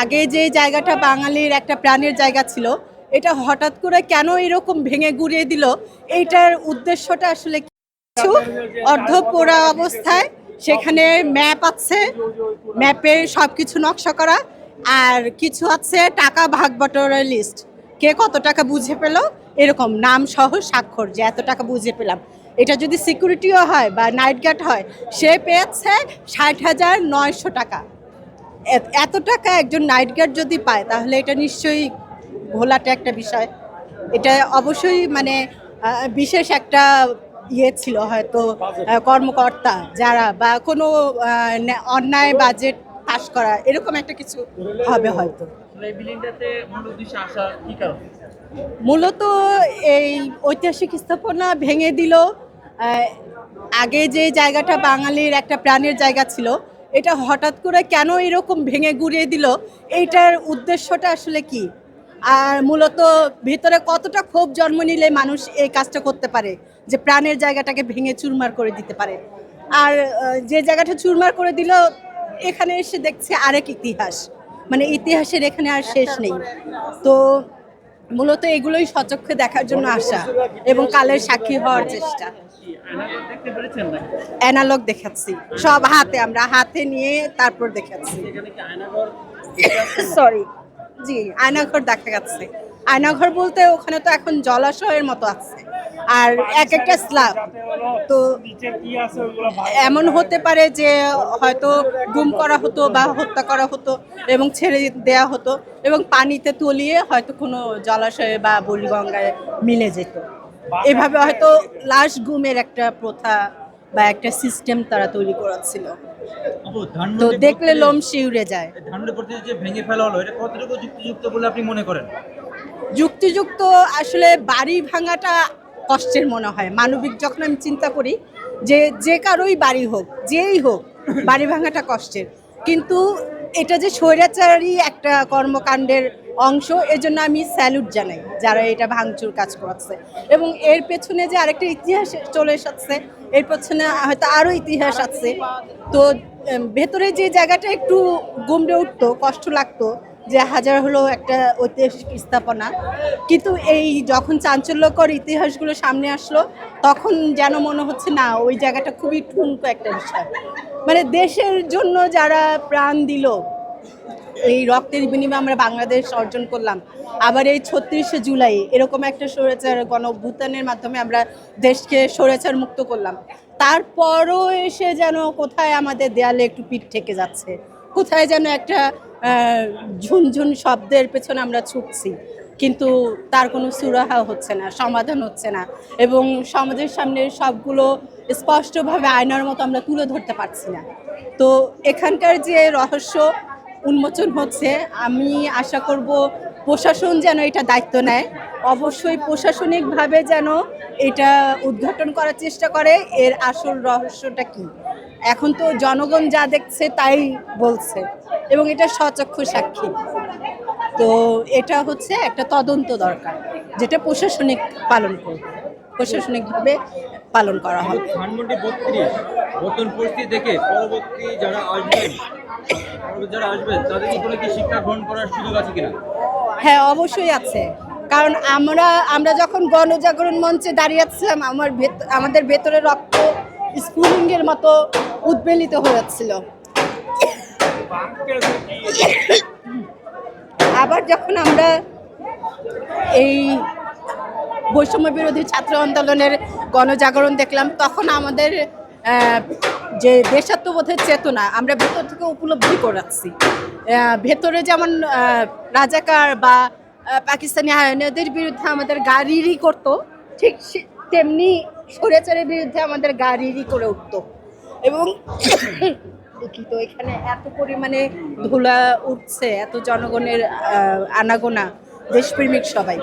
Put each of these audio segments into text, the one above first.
আগে যে জায়গাটা বাঙালির একটা প্রাণের জায়গা ছিল, এটা হঠাৎ করে কেন এরকম ভেঙে গুড়িয়ে দিল? এইটার উদ্দেশ্যটা আসলে কিছু অর্ধ পোড়া অবস্থায় সেখানে ম্যাপ আছে, ম্যাপে সব কিছু নকশা করা, আর কিছু আছে টাকা ভাগ বটরের লিস্ট কে কত টাকা বুঝে পেল? এরকম নাম সহ স্বাক্ষর যে এত টাকা বুঝে পেলাম। এটা যদি সিকিউরিটিও হয় বা নাইট গার্ড হয়, সে পেয়েছে ষাট হাজার নয়শো টাকা। এত- টাকা একজন নাইট গার্ড যদি পায় তাহলে এটা নিশ্চয়ই ঘোলাটে একটা বিষয়। এটা অবশ্যই মানে বিশেষ একটা ইয়ে ছিল হয়তো কর্মকর্তা যারা বা কোনো অন্যায় বাজেট পাশ করা এরকম একটা কিছু হবে হয়তো। কারণ? মূলত এই ঐতিহাসিক স্থাপনা ভেঙে দিল। আগে যে জায়গাটা বাঙালির একটা প্রাণের জায়গা ছিল এটা হঠাৎ করে কেন এরকম ভেঙে গুড়িয়ে দিল? এইটার উদ্দেশ্যটা আসলে কি? আর মূলত ভিতরে কতটা ক্ষোভ জন্ম নিলে মানুষ এই কাজটা করতে পারে? যে প্রাণের জায়গাটাকে ভেঙে চুরমার করে দিতে পারে। আর যে জায়গাটা চুরমার করে দিল, এখানে এসে দেখছে আরেক ইতিহাস। মানে ইতিহাসের এখানে আর শেষ নেই। তো মূলত এগুলোই সচক্ষে দেখার জন্য আসা এবং কালের সাক্ষী হওয়ার চেষ্টা। অ্যানালগ দেখাচ্ছি। সব হাতে, আমরা হাতে নিয়ে তারপর দেখাচ্ছি। সরি জি, আয়নাঘর দেখা যাচ্ছে। আয়নাঘর বলতে ওখানে তো এখন জলাশয়ের মতো আছে। আর এক একটা স্ল্যাব তো এমন হতে পারে যে হয়তো গুম করা হতো বা হত্যা করা হতো এবং ছেড়ে দেয়া হতো এবং পানিতে তলিয়ে হয়তো কোনো জলাশয়ে বা বুড়িগঙ্গায় মিলে যেত। এভাবে হয়তো লাশ গুমের একটা প্রথা বা একটা সিস্টেম তারা তৈরি করেছিল। আপু তো দেখলে লোম শিউরে যায়। যে ভেঙে ফেলা হলো এটা কতটুকু যুক্তিযুক্ত বলে আপনি মনে করেন? যুক্তিযুক্ত আসলে বাড়ি ভাঙাটা কষ্টের মনে হয়। মানবিক যখন আমি চিন্তা করি যে যে কারোই বাড়ি হোক, যেই হোক, বাড়ি ভাঙাটা কষ্টের। কিন্তু এটা যে স্বৈরাচারী একটা কর্মকাণ্ডের অংশ, এজন্য আমি স্যালুট জানাই যারা এটা ভাঙচুর কাজ করছে। এবং এর পেছনে যে আরেকটা ইতিহাস চলে এসেছে, এর পেছনে হয়তো আরও ইতিহাস আছে। তো ভেতরে যে জায়গাটা একটু গুমড়ে উঠতো, কষ্ট লাগতো যে হাজার হলো একটা ঐতিহাসিক স্থাপনা। কিন্তু এই যখন চাঞ্চল্যকর ইতিহাসগুলো সামনে আসলো, তখন যেন মনে হচ্ছে, না, ওই জায়গাটা খুবই ঠুনকো একটা বিষয়। মানে দেশের জন্য যারা প্রাণ দিল, এই রক্তের বিনিময়ে আমরা বাংলাদেশ অর্জন করলাম। আবার এই ছত্রিশে জুলাই এরকম একটা স্বৈরাচার, গণ অভ্যুত্থানের মাধ্যমে আমরা দেশকে স্বৈরাচার মুক্ত করলাম। তারপরও এসে যেন কোথায় আমাদের দেয়ালে একটু পিঠ থেকে যাচ্ছে। কোথায় যেন একটা ঝুনঝুন শব্দের পেছনে আমরা ছুটছি। কিন্তু তার কোনো সুরাহা হচ্ছে না, সমাধান হচ্ছে না। এবং সমাজের সামনে সবগুলো স্পষ্টভাবে আয়নার মতো আমরা তুলে ধরতে পারছি না। তো এখানকার যে রহস্য উন্মোচন হচ্ছে, আমি আশা করব প্রশাসন যেন এটা দায়িত্ব নেয়। অবশ্যই প্রশাসনিকভাবে যেন এটা উদ্ঘাটন করার চেষ্টা করে। এর আসল রহস্যটা কি? এখন তো জনগণ যা দেখছে তাই বলছে। এবং এটা সচক্ষু সাক্ষী। তো এটা হচ্ছে একটা তদন্ত দরকার যেটা প্রশাসনিক পালন করবে। প্রশাসনিকভাবে পালন করা হবে। ধানমন্ডি বত্রিশ বর্তমান পরিস্থিতি দেখে পরবর্তী যারা আসবেন যারা আসবেন তাদের কি কোনো কি শিক্ষা গ্রহণ করার সুযোগ আছে কিনা? হ্যাঁ অবশ্যই আছে। কারণ আমরা আমরা যখন গণজাগরণ মঞ্চে দাঁড়িয়েছিলাম আমার ভেত- আমাদের ভেতরে রক্ত স্ফুলিঙ্গের মতো উদ্বেলিত হয়ে যাচ্ছিল। আবার যখন আমরা এই বৈষম্য বিরোধী ছাত্র আন্দোলনের গণজাগরণ দেখলাম, তখন আমাদের যে দেশাত্মবোধের চেতনা, আমরা ভেতর থেকে উপলব্ধি করাচ্ছি। ভেতরে যেমন রাজাকার বা পাকিস্তানি আয়নাদের বিরুদ্ধে আমাদের গাড়িরই করতো, ঠিক তেমনি স্বৈরাচারের বিরুদ্ধে আমাদের গাড়িরই করে উঠতো। এবং দুঃখিত, এখানে এত পরিমাণে ধুলা উঠছে, এত জনগণের আনাগোনা, দেশপ্রেমিক সবাই।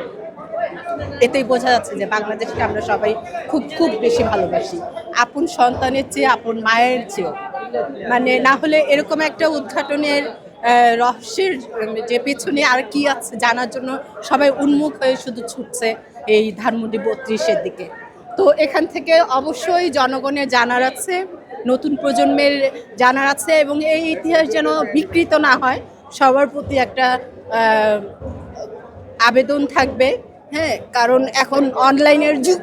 এতেই বোঝা যাচ্ছে যে বাংলাদেশকে আমরা সবাই খুব খুব বেশি ভালোবাসি। আপন সন্তানের চেয়ে আপন মায়ের চেয়েও। মানে না হলে এরকম একটা উদ্ঘাটনের রহস্যের যে পেছনে আর কি আছে জানার জন্য সবাই উন্মুখ হয়ে শুধু ছুটছে এই ধানমন্ডি বত্রিশের দিকে। তো এখান থেকে অবশ্যই জনগণের জানার আছে, নতুন প্রজন্মের জানার আছে এবং এই ইতিহাস যেন বিকৃত না হয়, সবার প্রতি একটা আবেদন থাকবে হ্যাঁ? কারণ এখন অনলাইনের যুগ,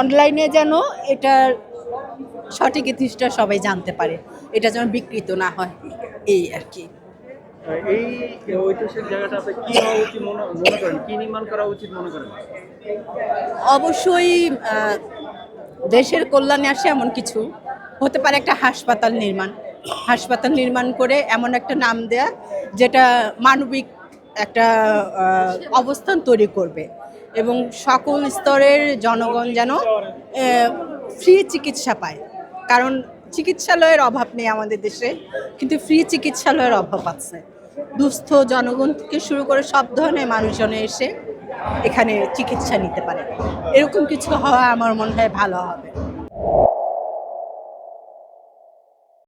অনলাইনে যেন এটার সঠিক ইতিহাসটা সবাই জানতে পারে, এটা যেন বিকৃত না হয়, এই আর কি। এই ঐতিহাসিক কি হওয়া উচিত মনে করেন? কি নির্মাণ করা উচিত মনে করেন? অবশ্যই দেশের কল্যাণে আসে এমন কিছু। হতে পারে একটা হাসপাতাল নির্মাণ। হাসপাতাল নির্মাণ করে এমন একটা নাম দেয়া, যেটা মানবিক একটা অবস্থান তৈরি করবে। এবং সকল স্তরের জনগণ যেন ফ্রি চিকিৎসা পায়। কারণ চিকিৎসালয়ের অভাব নেই আমাদের দেশে, কিন্তু ফ্রি চিকিৎসালয়ের অভাব আছে। দুস্থ জনগণ থেকে শুরু করে সব ধরনের মানুষজন এসে এখানে চিকিৎসা নিতে পারে। এরকম কিছু হওয়া আমার মনে হয় ভালো হবে।